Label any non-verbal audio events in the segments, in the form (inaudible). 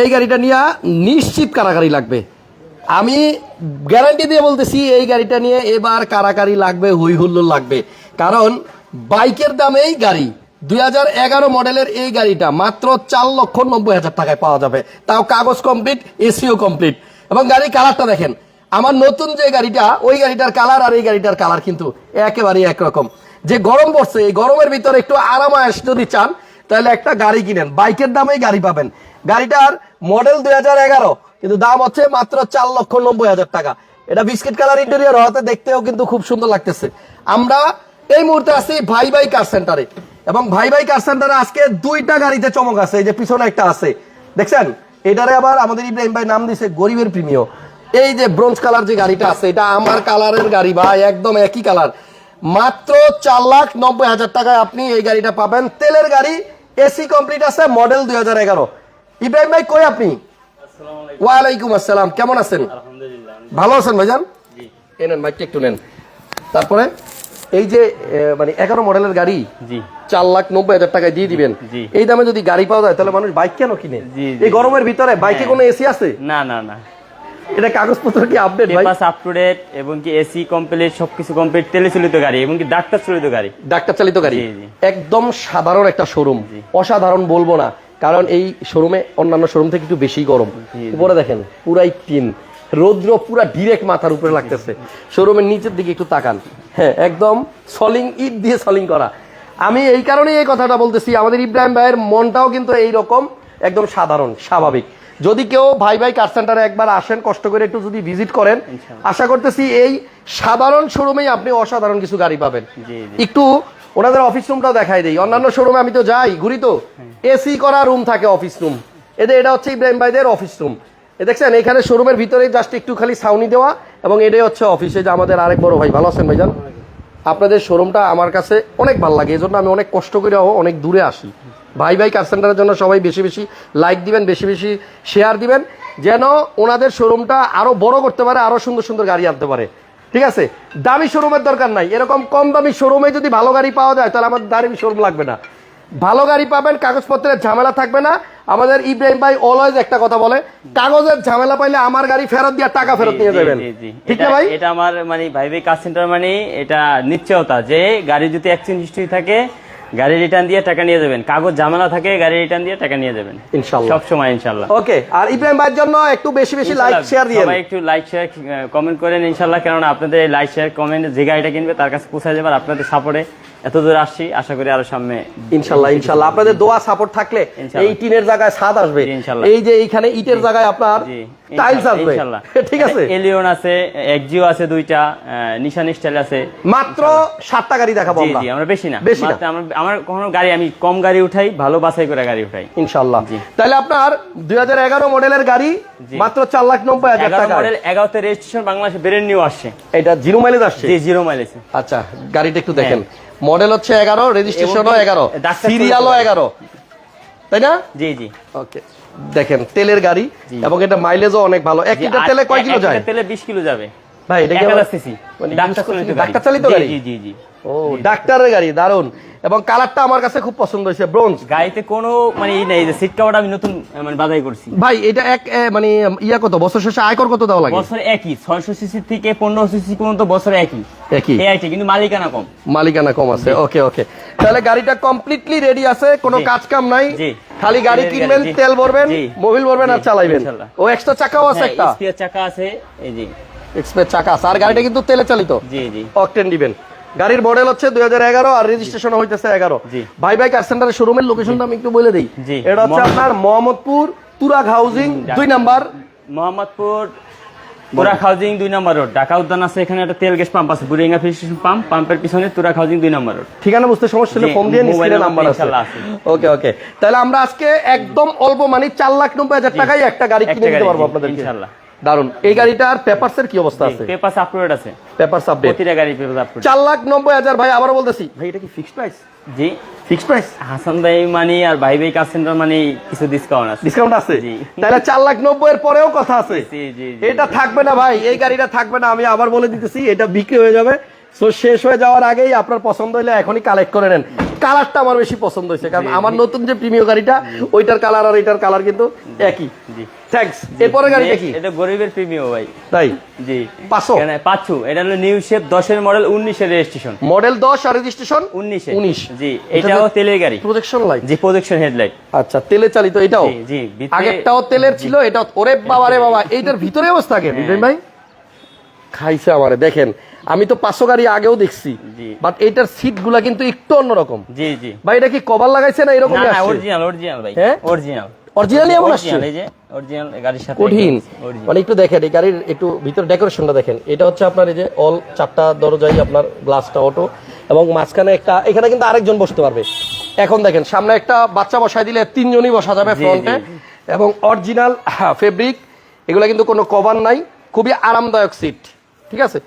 এই গাড়িটা নিয়ে নিশ্চিত কারাকারি লাগবে। আমি গ্যারান্টি দিয়ে বলতেছি, এই গাড়িটা নিয়ে এবার কারাকারি লাগবে হুই হুল্লোড় লাগবে। কারণ বাইকের দামেই গাড়ি, দুই হাজার এগারো মডেলের এই গাড়িটা মাত্র চার লক্ষ নব্বই হাজার টাকায় পাওয়া যাবে। তাও কাগজ কমপ্লিট এসিও কমপ্লিট এবং গাড়ির কালারটা দেখেন, আমার নতুন যে গাড়িটা, ওই গাড়িটার কালার আর এই গাড়িটার কালার কিন্তু একেবারেই একরকম। যে গরম পড়ছে, এই গরমের ভিতরে একটু আরামায়াস যদি চান, তাহলে একটা গাড়ি কিনেন। বাইকের দামেই গাড়ি পাবেন। গাড়িটার মডেল দুই হাজার এগারো, কিন্তু দাম হচ্ছে মাত্র চার লক্ষ নব্বই হাজার টাকা। এটা বিস্কিট কালার ইন্টেরিয়র হওয়াতে দেখতেও কিন্তু খুব সুন্দর লাগতেছে। আমরা এই মুহূর্তে আছি ভাই ভাই কার সেন্টারে এবং ভাই ভাই কার সেন্টারে আজকে দুইটা গাড়িতে চমক আছে, এই যে পিছনে একটা আছে। দেখছেন? এটারে আবার আমাদের ইব্রাহিম ভাই নাম দিছে গরিবের প্রিমিয় এই যে ব্রোঞ্জ কালার যে গাড়িটা আছে, এটা আমার কালারের গাড়ি ভাই, একদম একই কালার মাত্র চার লাখ নব্বই হাজার টাকায় আপনি এই গাড়িটা পাবেন। তেলের গাড়ি এসি কমপ্লিট আছে মডেল দুই হাজার এগারো। ইব্রাহিম ভাই কই আপনি? ওয়ালাইকুম আসসালাম কেমন আছেন? ভালো আছেন ভাইজান? এই নেন মাইকটা একটু নেন। তারপরে এই যে মানে এগারো মডেলের গাড়ি চার লাখ নব্বই হাজার টাকায় দিয়ে দিবেন। এই দামে যদি গাড়ি পাওয়া যায় তাহলে মানুষ বাইক কেন কিনে। এই গরমের ভিতরে বাইকে কোনো এসি আছে? না না না। এটা কাগজপত্র কি আপডেট ভাই? পেপাস আপ টু ডেট এবং কি এসি কমপ্লিট সবকিছু কমপ্লিট তেলে চালিত গাড়ি এবং কি ডাক্তার চালিত গাড়ি। ডাক্তার চালিত গাড়ি। একদম সাধারণ একটা শোরুম অসাধারণ বলব না। কারণ এই শোরুমে অন্যান্য শোরুম থেকে একটু বেশি গরম। উপরে দেখেন পুরাই টিন রৌদ্র পুরা ডিরেক্ট মাথার উপরে লাগতেছে। শোরুমের নিচের দিকে একটু তাকান। হ্যাঁ একদম সলিং ইট দিয়ে সলিং করা। আমি এই কারণেই এই কথাটা বলতেছি আমাদের ইব্রাহিম ভাইয়ের মনটাও কিন্তু এই রকম একদম সাধারণ স্বাভাবিক। যদি কেউ ভাই ভাই কার সেন্টারে একবার আসেন কষ্ট করে একটু যদি ভিজিট করেন আশা করতেছি এই সাধারণ শোরুমেই আপনি অসাধারণ কিছু গাড়ি পাবেন। একটু ওনাদের অফিস রুমটাও দেখাই দিই। অন্যান্য শোরুমে আমি তো যাই ঘুরি তো। এসি করা রুম থাকে অফিস রুম এদের এটা হচ্ছে ইব্রাহিম ভাইদের অফিস রুম এ দেখছেন এখানে শোরুমের ভিতরে জাস্ট একটু খালি সাউনি দেওয়া এবং এটাই হচ্ছে অফিসে যে আমাদের আরেক বড় ভাই। ভালো আছেন ভাইজান? আপনাদের শোরুমটা আমার কাছে অনেক ভালো লাগে এই জন্য আমি অনেক কষ্ট করেও অনেক দূরে আসি। ভাই ভাই কার সেন্টারের জন্য সবাই বেশি বেশি লাইক দিবেন বেশি বেশি শেয়ার দিবেন যেন ওনাদের শোরুমটা আরও বড় করতে পারে আরও সুন্দর সুন্দর গাড়ি আনতে পারে। ঠিক আছে? দামি শোরুমের দরকার নাই। এরকম কম দামি শোরুমে যদি ভালো গাড়ি পাওয়া যায় তাহলে আমাদের দামি শোরুম লাগবে না। ভালো গাড়ি পাবেন কাগজপত্রের ঝামেলা থাকবে না। আমাদের ইব্রাহিম ভাই অলওয়েজ একটা কথা বলে কাগজের ঝামেলা পাইলে আমার গাড়ি ফেরত দিয়ে টাকা ফেরত নিয়ে যাবেন। ঠিক না ভাই? এটা আমার মানে ভাই ভাই কার সেন্টার মানে এটা নিশ্চয়তা যে গাড়ি যদি অ্যাক্সিডেন্ট হিস্ট্রি থাকে গাড়ি রিটার্ন দিয়ে টাকা নিয়ে যাবেন। কাগজ জামানা থাকে গাড়ি রিটার্ন দিয়ে টাকা নিয়ে যাবেন। ইনশাল্লাহ। সব সময় ইনশাল্লাহ। ওকে আর ইব্রাহিম ভাইয়ের জন্য একটু বেশি বেশি লাইক শেয়ার দিয়ে সবাই একটু লাইক শেয়ার কমেন্ট করেন ইনশাল্লাহ। কারণ আপনাদের লাইক শেয়ার কমেন্ট যে গাড়িটা কিনবে তার কাছে পৌঁছে যাবে আর আপনাদের সাপোর্টে এত দূর আসছি আশা করি আরও সামনে ইনশাল্লাহ ইনশাল্লাহ। আপনাদের দোয়া সাপোর্ট থাকলে এই টিনের জায়গায় ছাদ আসবে। এই যে এইখানে ইটের জায়গায় আপনার টাইলস আসবে। (laughs) ঠিক আছে। এলিয়ন আছে এক্সিও আছে দুইটা নিশান স্টাইল আছে। মাত্র সাতটা গাড়ি দেখাবো আমরা। জি আমরা বেশি না। বেশি না। আমার কখনো গাড়ি আমি কম গাড়ি উঠাই ভালো বাছাই করে গাড়ি উঠাই। ইনশাল্লাহ। তাহলে আপনার দুই হাজার এগারো মডেলের গাড়ি মাত্র চার লাখ নব্বই হাজার টাকা মডেল এগারোতে রেজিস্ট্রেশন বাংলাদেশে বেরেন নিউ আসছে। এটা জিরো মাইলেজ আসছে। জি জিরো মাইলেজ আচ্ছা গাড়িটা একটু দেখেন। মডেল হচ্ছে এগারো রেজিস্ট্রেশনও। এগারো সিরিয়াল সিরিয়ালও এগারো। তাই না? জি জি। ওকে। দেখেন তেলের গাড়ি এবং এটা মাইলেজও অনেক ভালো। এক লিটার তেলে কয় কিলো যায়? তেলে বিশ কিলো যাবে। ভাই এটা কি সিসি। মানে ডাক্তার চালিত গাড়ি? জি জি জি। ও ডাক্তারের গাড়ি দারুণ এবং কালারটা আমার কাছে খুব পছন্দ হয়েছে ব্রোঞ্জ। গাড়িতে কোনো মানে ই নেই যে সিট কাভারটা আমি নতুন মানে বাধাই করছি। ভাই এটা এক মানে ইয়া কত? বছর শেষে আয়কর কত দেওয়া লাগে? বছর একই ছয়শো সিসি থেকে পনেরো সিসি পর্যন্ত বছর একই। একই? কিন্তু মালিকানা কম। মালিকানা কম আছে ওকে ওকে। তাহলে গাড়িটা কমপ্লিটলি রেডি আছে কোনো কাজ কাম নাই। জি। খালি গাড়ি কিনবেন তেল ভরবেন মোবিল ভরবেন আর চালাইবেন। ও এক্সট্রা চাকাও আছে হ্যাঁ, একটা? চাকা আছে এই চাকা আছে। আর গাড়িটা কিন্তু তেলে চালিত? জি জি। অকটেন দিবেন। গাড়ির মডেল হচ্ছে দুই হাজার এগারো আর রেজিস্ট্রেশন হইতেছে এগারো। ভাই ভাই কার সেন্টারের শোরুমের লোকেশনটা আমি একটু বলে দিই। এটা হচ্ছে আপনার মোহাম্মদপুর তুরাগ হাউজিং দুই নাম্বার। মোহাম্মদপুর তুরাক হাউজিং দুই নম্বর রোড ঢাকা উদ্যান আছে এখানে একটা তেল গ্যাস পাম্প আছে বুড়িঙ্গা স্টেশন পাম্প পাম্পের পিছনে তুরাক হাউজিং দুই নম্বর রোড ঠিকানা বুঝতে সমস্যা হলে ফোন দিয়ে নাম্বার আছে। ওকে ওকে তাহলে আমরা আজকে একদম অল্প মানে চার লাখ নব্বই হাজার টাকায় একটা গাড়ি কিনে দিতে পারব আপনাদের। দারুণ এই গাড়িটার পেপারস কি অবস্থা আছে? পেপার আপলোড আছে। পেপারস আপডেট প্রতিটা গাড়ি পেপার আপলোড চার লাখ নব্বই হাজার ভাই বলতেছি। ভাই এটা কি ফিক্সড প্রাইস জি। ফিক্সড প্রাইস হাসান ভাই মানে আর ভাই ভাই সেন্টার মানে কিছু ডিসকাউন্ট আছে। ডিসকাউন্ট আছে? জি। তাহলে চার লাখ নব্বই এর পরেও কথা আছে। জি জি জি। এটা থাকবে না ভাই। এই গাড়িটা থাকবে না আমি আবার বলে দিতেছি এটা বিক্রি হয়ে যাবে। সো শেষ হয়ে যাওয়ার আগেই আপনার পছন্দ হলে এখনই কালেক্ট করে নেন। কালারটা আমার বেশি পছন্দ হয়েছে কারণ আমার নতুন যে প্রিমিয় গাড়িটা ওইটার কালার আর এটার কালার কিন্তু একই। জি। থ্যাঙ্কস এরপরে গাড়িটা কি? এটা গরিবের প্রিমিয়াম ভাই। তাই? জি? এখানে এটা হলো new shape model registration model দশ আর রেজিস্ট্রেশন উনিশে। উনিশ। জি এটাও তেলের গাড়ি। প্রজেকশন লাইট জি প্রজেকশন হেডলাইট আচ্ছা তেলে চালিত এটাও? জি জি আগেরটাও তেলের ছিল এটা ওরে বাবা রে বাবা এইটার ভিতরে অবস্থা কে বিপিন ভাই? খাইছে আমারে দেখেন। আমি তো পাঁচশো গাড়ি আগেও দেখছি। বাট এইটার সিটগুলা কিন্তু একটু অন্যরকম। জি জি। ভাই এটা কি কভার লাগাইছে না এরকম অরিজিনাল অরিজিনাল ভাই। হ্যাঁ? অরিজিনাল অরিজিনালি এমন আসছে? অরিজিনাল এই যে অরিজিনাল গাড়ির সাথে কঠিন। মানে একটু দেখেন এই গাড়ির একটু ভিতরে ডেকোরেশনটা দেখেন। এটা হচ্ছে আপনার এই যে অল চারটা দরজাই আপনার গ্লাসটা অটো এবং মাঝখানে একটা এখানে কিন্তু আরেকজন বসতে পারবে। এখন দেখেন সামনে একটা বাচ্চা বসাই দিলে তিনজনই বসা যাবে ফ্রন্টে এবং অরিজিনাল ফেব্রিক এগুলো কিন্তু কোনো কভার নাই। খুবই আরামদায়ক সিট ঠিক আছে?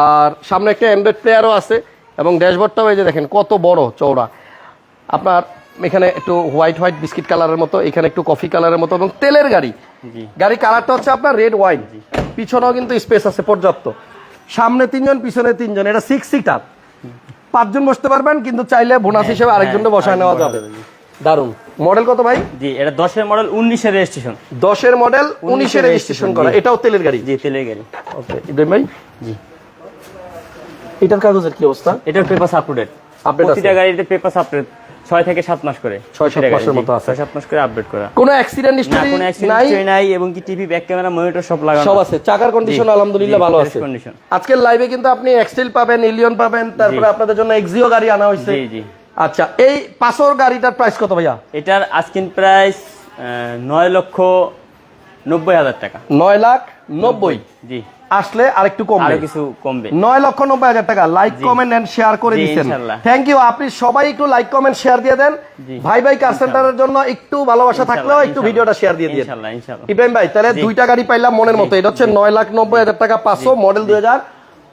আর সামনে একটা অ্যান্ড্রয়েড প্লেয়ারও আছে এবং ড্যাশবোর্ডটাও এই যে দেখেন কত বড় চওড়া। আপনার এখানে একটু হোয়াইট হোয়াইট বিস্কিট কালারের মতো এখানে একটু কফি কালারের মতো এবং তেলের গাড়ি। গাড়ি কালারটা হচ্ছে আপনার রেড ওয়াইন পিছনেও কিন্তু স্পেস আছে পর্যাপ্ত। সামনে তিনজন পিছনে তিনজন এটা সিক্স সিটার পাঁচজন বসতে পারবেন কিন্তু চাইলে বোনাস হিসেবে আরেকজনকে বসায় নেওয়া যাবে। দারুণ মডেল কত ভাই? জি এটা দশের মডেল উনিশের রেজিস্ট্রেশন দশের মডেল উনিশের রেজিস্ট্রেশন করা। এটাও তেলের গাড়ি? জি তেলের গাড়ি। ওকে ইব্রাহিম ভাই? জি। এটার কাগজের কি অবস্থা? এটার পেপার আপডেট Update প্রতিটা গাড়িতে পেপার আপডেট ছয় থেকে সাত মাস করে। ছয় সাত মাসের মতো আছে। সাত মাস করে আপডেট করা। কোনো অ্যাক্সিডেন্ট হিস্টরি কোনো নাই? অ্যাক্সিডেন্ট নাই এবং কি টিভি ব্যাক ক্যামেরা মনিটর সব লাগানো সব আছে। চাকার কন্ডিশন আলহামদুলিল্লাহ ভালো আছে। condition। আজকের লাইভে কিন্তু আপনি এক্সটেল পাবেন ইলিয়ন পাবেন তারপরে আপনাদের জন্য এক্সিও গাড়ি আনা হয়েছে। জি জি। আচ্ছা এই পাঁচশোর গাড়িটার প্রাইস কত ভাইয়া? এটার আজকিন প্রাইস নয় লক্ষ নব্বই হাজার টাকা। নয় লাখ নব্বই জি। আসলে আরেকটু কমবে। কিছু কমবে। নয় লক্ষ নব্বই হাজার টাকা। লাইক কমেন্ট এন্ড শেয়ার করে দিচ্ছেন। থ্যাংক ইউ আপনি সবাই একটু লাইক কমেন্ট শেয়ার দিয়ে দেন। ভাই ভাই কার সেন্টারের জন্য একটু ভালোবাসা থাকলেও একটু ভিডিওটা শেয়ার দিয়ে ইনশাল্লাহ ইব্রাহিম ভাই তাহলে দুইটা গাড়ি পাইলাম মনের মতো। এটা হচ্ছে নয় লাখ নব্বই হাজার টাকা পাঁচশো মডেল দুই হাজার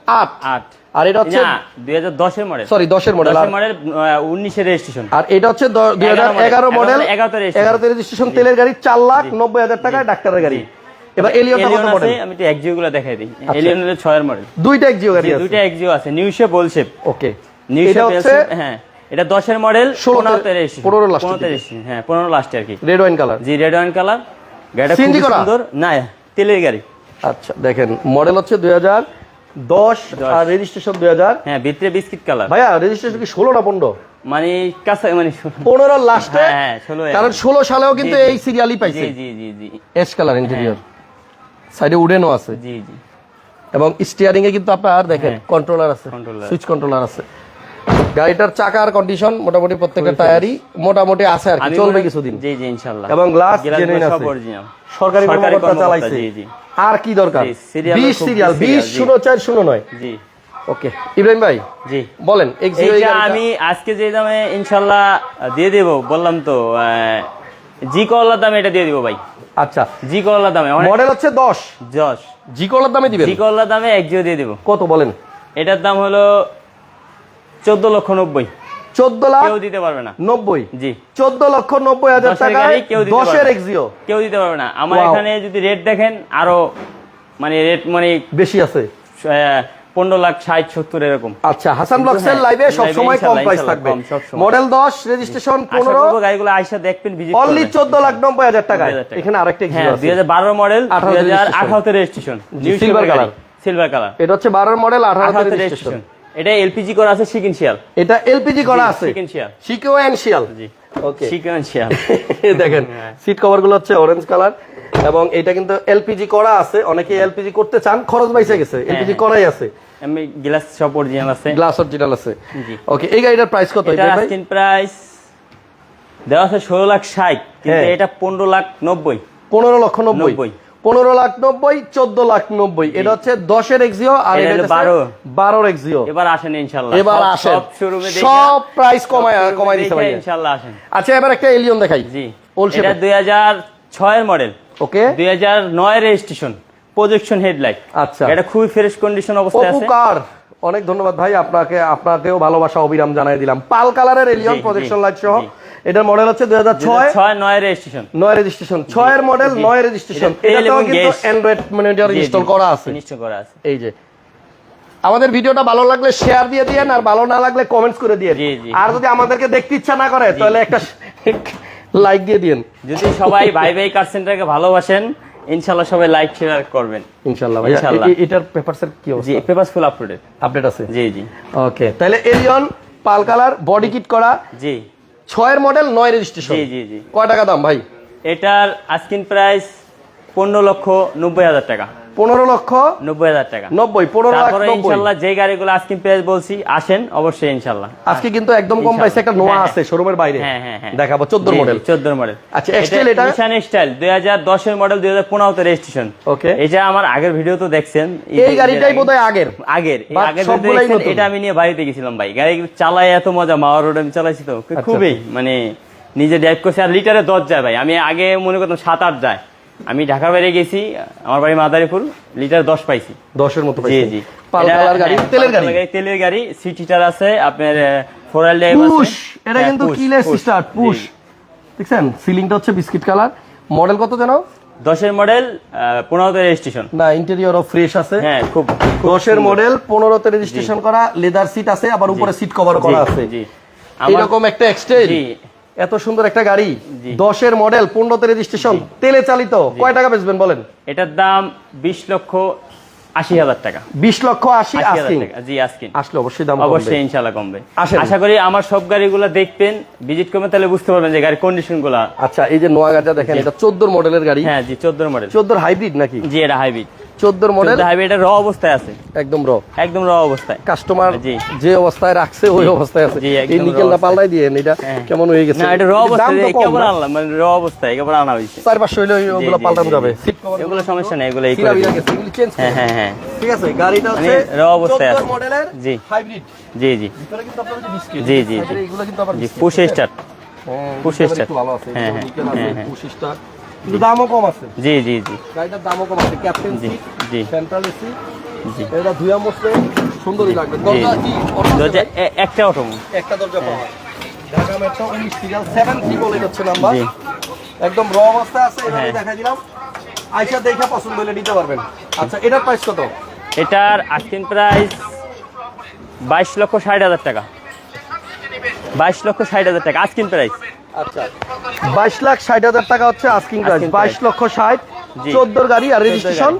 আট। আট। আর এটা হচ্ছে দুই হাজার দশের মডেল সরি দশের মডেল মডেল রেজিস্ট্রেশন আর এটা হচ্ছে দুই হাজার এগারো মডেল এগারোতে registration। রেজিস্ট্রেশন তেলের গাড়ি চার লাখ নব্বই হাজার টাকায় ডাক্তারের গাড়ি। এবার এলিয়নটা কত মডেল আমি একটু এক্সিও গুলো দেখাই দিই। এলিয়ন হলো ছয়ের মডেল দুইটা এক্সিও গাড়ি আছে। দুইটা এক্সিও আছে new shape old shape okay new shape হচ্ছে হ্যাঁ। এটা দশের মডেল 16 পনেরোতে রেজিস্ট্রেশন পনেরো last এর পনেরোতে দিকে। registration, হ্যাঁ পনেরো লাস্টে আর কি। রেড ওয়াইন কালার জি রেড ওয়ান কালার গাড়িটা খুব সুন্দর। না তেলের গাড়ি। আচ্ছা দেখেন মডেল হচ্ছে দুই হাজার দশ আর রেজিস্ট্রেশন দুই হাজার হ্যাঁ ভিতরে বিস্কিট কালার ভাইয়া রেজিস্ট্রেশন কি ষোলো না পনেরো? মানে কাছে মানে পনেরো লাস্টে হ্যাঁ, 16 কারণ ষোলো সালেও কিন্তু। এই সিরিয়ালই পাইছে। জি জি জি এস কালার ইন্টেরিয়র সাইডে উডেনও আছে। জি জি। এবং স্টিয়ারিং এ কিন্তু আপনার দেখেন হ্যাঁ। কন্ট্রোলার আছে সুইচ কন্ট্রোলার আছে। গাড়িটার চাকার কন্ডিশন মোটামুটি প্রত্যেকটা টায়ারই মোটামুটি আছে আর কি চলবে কিছুদিন। জি জি ইনশাআল্লাহ। এবং গ্লাস জেনুইন সব আছে। অরিজিনাল সরকারি কর্মকর্তা চালাইছে। জি, জি। আর কি দরকার? জি, serial বিশ খুব সিরিয়াল serial, বিশ জি। শূন্য চার শূন্য নয়। জি। ওকে ইব্রাহিম ভাই জি। বলেন X0 এই এইটা আমি আজকে যে দামে ইনশাল্লাহ দিয়ে দেব বললাম তো জি করলার দামে এটা দিয়ে দিব ভাই। আচ্ছা জি করলার দামে মডেল হচ্ছে দশ। জশ জি কলার দামে দিবেন? জি করলার দামে এক জিও দিয়ে দিব। কত বলেন? এটার দাম হলো চোদ্দ লক্ষ নব্বই। চোদ্দ লাখ কেউ দিতে পারবে না। নব্বই। জি। চোদ্দ লক্ষ নব্বই হাজার গাড়ি কেউ দিতে দশের পারবে না। এক্সিও কেউ দিতে পারবে না। আমার এখানে যদি রেট দেখেন আরও মানে রেট মানে বেশি আছে। পনেরো লাখ ষাট সত্তর এরকম। আচ্ছা হাসান হ্যাঁ, লাইভে সব সময় কম প্রাইস থাকবে। মডেল দশ রেজিস্ট্রেশন আশা পনেরো। করব গাড়িগুলো আইসা দেখবেন ভিজিট অনলি চোদ্দ লাখ নব্বই হাজার টাকায়। এখানে আরেকটা হ্যাঁ এক্সিও দুই আছে হাজার বারো মডেল 18 দুই হাজার registration। আঠারোতে রেজিস্ট্রেশন জি, silver color। সিলভার কালার এটা হচ্ছে বারোর মডেল আঠারোতে আঠারোতে রেজিস্ট্রেশন এটা এলপিজি করা আছে সিকেন্সিয়াল এটা এলপিজি করা আছে। সিকোয়েন্সিয়াল জি ওকে সিকেন্সিয়াল (laughs) দেখেন সিট কভারগুলো হচ্ছে অরেঞ্জ কালার এবং এটা কিন্তু এলপিজি করা আছে। অনেকে এলপিজি করতে চান খরচ বাইসে গেছে। এলপিজি হ্যাঁ। করাই আছে। আমি গ্লাস সব অরিজিনাল আছে। গ্লাস অরিজিনাল আছে। জি। ওকে এই গাড়িটার প্রাইস কত এটা আস্কিন প্রাইস দেওয়া আছে ষোলো লাখ ষাট কিন্তু হ্যাঁ। এটা পনেরো লাখ নব্বই। পনেরো লক্ষ নব্বই। পনেরো লাখ নব্বই চোদ্দ লাখ নব্বই। এটা হচ্ছে দশের এক্সিও আর বারো। বারোর এক্সিও এবার আসেন ইনশাল্লাহ। এবার সব- আসেন। সব প্রাইস কমায় কমাই দিতে ভাই ইনশাল্লাহ আসেন। আচ্ছা এবার একটা এলিয়ন দেখাই। জি। এটা দুই হাজার ছয়ের মডেল ওকে দুই হাজার নয় রেজিস্ট্রেশন প্রজেকশন হেডলাইট আচ্ছা। এটা খুবই ফ্রেশ কন্ডিশন অবস্থায় আছে। কার অনেক ধন্যবাদ ভাই আপনাকে আপনাকেও ভালোবাসা অবিরাম জানাই দিলাম। পাল কালারের এলিয়ন প্রজেকশন লাইট সহ। এটার মডেল হচ্ছে দুই হাজার ছয়। ছয় নয় রেজিস্ট্রেশন নয় রেজিস্ট্রেশন ছয়ের মডেল। নয় রেজিস্ট্রেশন এটা তেল কিন্তু। অ্যান্ড্রয়েড মনিটর ইনস্টল করা আছে। ইনস্টল করা আছে। এই যে। আমাদের ভিডিওটা ভালো লাগলে শেয়ার দিয়ে দিয়েন আর ভালো না লাগলে কমেন্টস করে দিয়ে। আর যদি আমাদেরকে দেখতে ইচ্ছা না করে তাহলে একটা (laughs) লাইক দিয়ে দিন যদি সবাই ভাই ভাই কার সেন্টারকে ভালোবাসেন ইনশাল্লাহ সবাই লাইক শেয়ার করবেন। ইনশাআল্লাহ এ- এটার পেপারসের কি জি papers paper full uploaded update আছে? জি জি। ওকে তাহলে এলিয়ন পাল কালার বডি কিট করা জি। ছয়ের মডেল নয় রেজিস্ট্রেশন জি জি জি। কয় টাকা দাম ভাই? এটার আস্কিন প্রাইস পনেরো লক্ষ নব্বই হাজার টাকা। পনেরো লক্ষ নব্বই হাজার টাকা। নব্বই পনেরো লাখ তারপরে নব্বই। ইনশাল্লাহ যে গাড়িগুলো আস্কিন প্রাইস বলছি আসেন অবশ্যই ইনশাল্লাহ। আজকে কিন্তু একদম কম পাইছে একটা নোয়া আছে শোরুমের বাইরে। দেখাবো চোদ্দ মডেল চোদ্দ মডেল আচ্ছা, X-Trail এটা? নিশান স্টাইল দুই হাজার দশের মডেল দুই হাজার পনেরোতে রেজিস্ট্রেশন Okay. এটা আমার আগের ভিডিও তো দেখছেন এই গাড়িটাই বোধহয় আগের। আগের। এটা আমি নিয়ে বাড়িতে গেছিলাম ভাই। গাড়ি চালাই এত মজা মাওয়া রোড আমি চালাইছি তো। আচ্ছা। খুবই মানে নিজে ড্রাইভ করছি আর লিটারে দশ যায় ভাই। আমি আগে মনে করতাম সাত আট যায়। আমি ঢাকার বাইরে গেছি আমার বাড়ি মাদারীপুর লিটার দশ পাইছি। দশের মতো জি জি। হ্যাঁ, তেলের গাড়ি। কালার তেলের গাড়ি সিট হিটার আছে আপনার ফোরাল পুশ! এটা হ্যাঁ, কিন্তু কিলের স্টার্ট পুশ। দেখছেন? সিলিংটা হচ্ছে বিস্কিট কালার মডেল কত যেন দশের মডেল পনেরোতে রেজিস্ট্রেশন না ইন্টেরিয়রও ফ্রেশ আছে। হ্যাঁ খুব দশের মডেল পনেরোতে রেজিস্ট্রেশন করা লেদার সিট আছে আবার উপরে সিট কভার করা আছে। এইরকম একটা এক্সটেল। এত সুন্দর একটা গাড়ি দশের মডেল পনেরোতে রেজিস্ট্রেশন তেলে চালিত কয় টাকা বেচবেন বলেন? এটার দাম বিশ লক্ষ আশি হাজার টাকা। বিশ লক্ষ আশি আশি টাকা জি আস্কিন আসলে অবশ্যই দাম অবশ্যই ইনশাল্লাহ কমবে। আশা করি আমার সব গাড়িগুলো দেখবেন ভিজিট করবেন তাহলে বুঝতে পারবেন যে গাড়ির কন্ডিশনগুলা। আচ্ছা এই যে নোয়া গাড়িটা দেখেন এটা চোদ্দোর মডেলের গাড়ি? হ্যাঁ জি চোদ্দ মডেল চোদ্দোর হাইব্রিড নাকি? জি এটা হাইব্রিড চোদ্দোর মডেল চোদ্দ এটা র অবস্থায় আছে। একদম র একদম র অবস্থায়। কাস্টমার। যে অবস্থায় রাখছে ওই অবস্থায় আছে। এই একদম নিকেল না পাল্টাই দিয়ে এটা হ্যাঁ। কেমন হয়ে গেছে? না এটা র অবস্থায় কেবল আনলাম মানে র অবস্থায় কেবল আনা হয়েছে। চার পাঁচশো হইলে ওগুলো পাল্টানো যাবে। এগুলো সমস্যা নেই এগুলো এই করে চেঞ্জ হ্যাঁ হ্যাঁ হ্যাঁ। ঠিক আছে গাড়িটা মানে হচ্ছে raw অবস্থায় 14 আছে। মডেলের জি। হাইব্রিড জি জি। ভিতরে কিন্তু আপনার বিস্কিট জি, জি, জি। এগুলো কিন্তু আবার জি পুশ? স্টার্ট হ্যাঁ, start। একটু ভালো আছে। হ্যাঁ, হ্যাঁ, নিকেল আছে, হ্যাঁ, হ্যাঁ। দামও কম আছে। জি জি জি। গাড়িটার দামও কম আছে। ক্যাপ্টেন জি, জি। সেন্ট্রাল এসি জি। এটা ধুয়া মসলে সুন্দরই লাগবে। দরজা কি দরজা একটা অটো। একটা দরজা পাওয়া। Dhaka metro serial seven three বলে হচ্ছে নাম্বার। একদম র অবস্থায় আছে এভাবে হ্যাঁ। দেখাই দিলাম। আইসা দেখা পছন্দ হলে নিতে পারবেন। আচ্ছা এটার প্রাইস কত? এটার প্রাইস বাইশ লক্ষ ষাট হাজার টাকা। বাইশ লক্ষ ষাট হাজার টাকা আস্কিন প্রাইস আচ্ছা। বাইশ লাখ ষাট হাজার টাকা হচ্ছে আস্কিং প্রাইস বাইশ। লক্ষ ষাট। চোদ্দোর গাড়ি আর রেজিস্ট্রেশন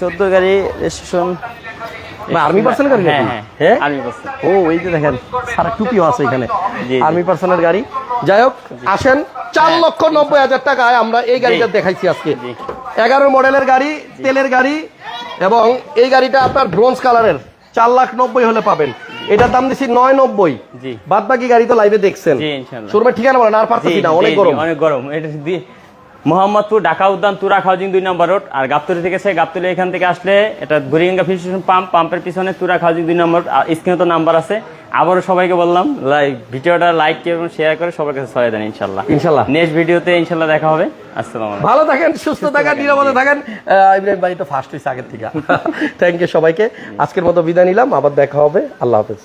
চোদ্দ গাড়ি। রেজিস্ট্রেশন আর্মি পার্সেন্ট গাড়ি হ্যাঁ হ্যাঁ। হ্যাঁ? আর্মি পার্সন ও এই যে দেখেন সারা টুপিও আছে এখানে। আর্মি পার্সনের গাড়ি। যাই হোক আসেন চার লক্ষ নব্বই হাজার টাকায় আমরা এই গাড়িটা দেখাইছি আজকে। এগারো মডেলের গাড়ি তেলের গাড়ি এবং এই গাড়িটা আপনার ব্রোঞ্জ কালারের চার লাখ নব্বই হলে পাবেন। এটার দাম নয় নব্বই। বাদ বাকি গাড়ি তো লাইভে দেখছেন। শোরুমের ঠিকানা বলেন আর পারতেছি না অনেক গরম। অনেক গরম। এটা দিয়ে মোহাম্মদপুর ঢাকা উদ্যান তুরা খাউজিং দুই নম্বর রোড। আর গাবতলি থেকে সে গাবতলি এখান থেকে আসলে এটা বুড়িগঙ্গা ফিল স্টেশন পাম্প পাম্পের পিছনে তুরা খাউজিং দুই নম্বর স্ক্রিনে তো নাম্বার আছে। আবারও সবাইকে বললাম লাইক ভিডিওটা লাইক এবং শেয়ার করে সবার কাছে ছড়িয়ে দেন ইনশাল্লাহ। ইনশাল্লাহ। নেক্সট ভিডিওতে ইনশাল্লাহ দেখা হবে। আসসালামু আলাইকুম। ভালো থাকেন সুস্থ থাকেন নিরাপদে থাকেন। ইব্রাহিম ভাই তো ফার্স্ট হয়েছে আগের থেকে। (laughs) থ্যাংক ইউ সবাইকে। আজকের মতো বিদায় নিলাম আবার দেখা হবে। আল্লাহ হাফেজ।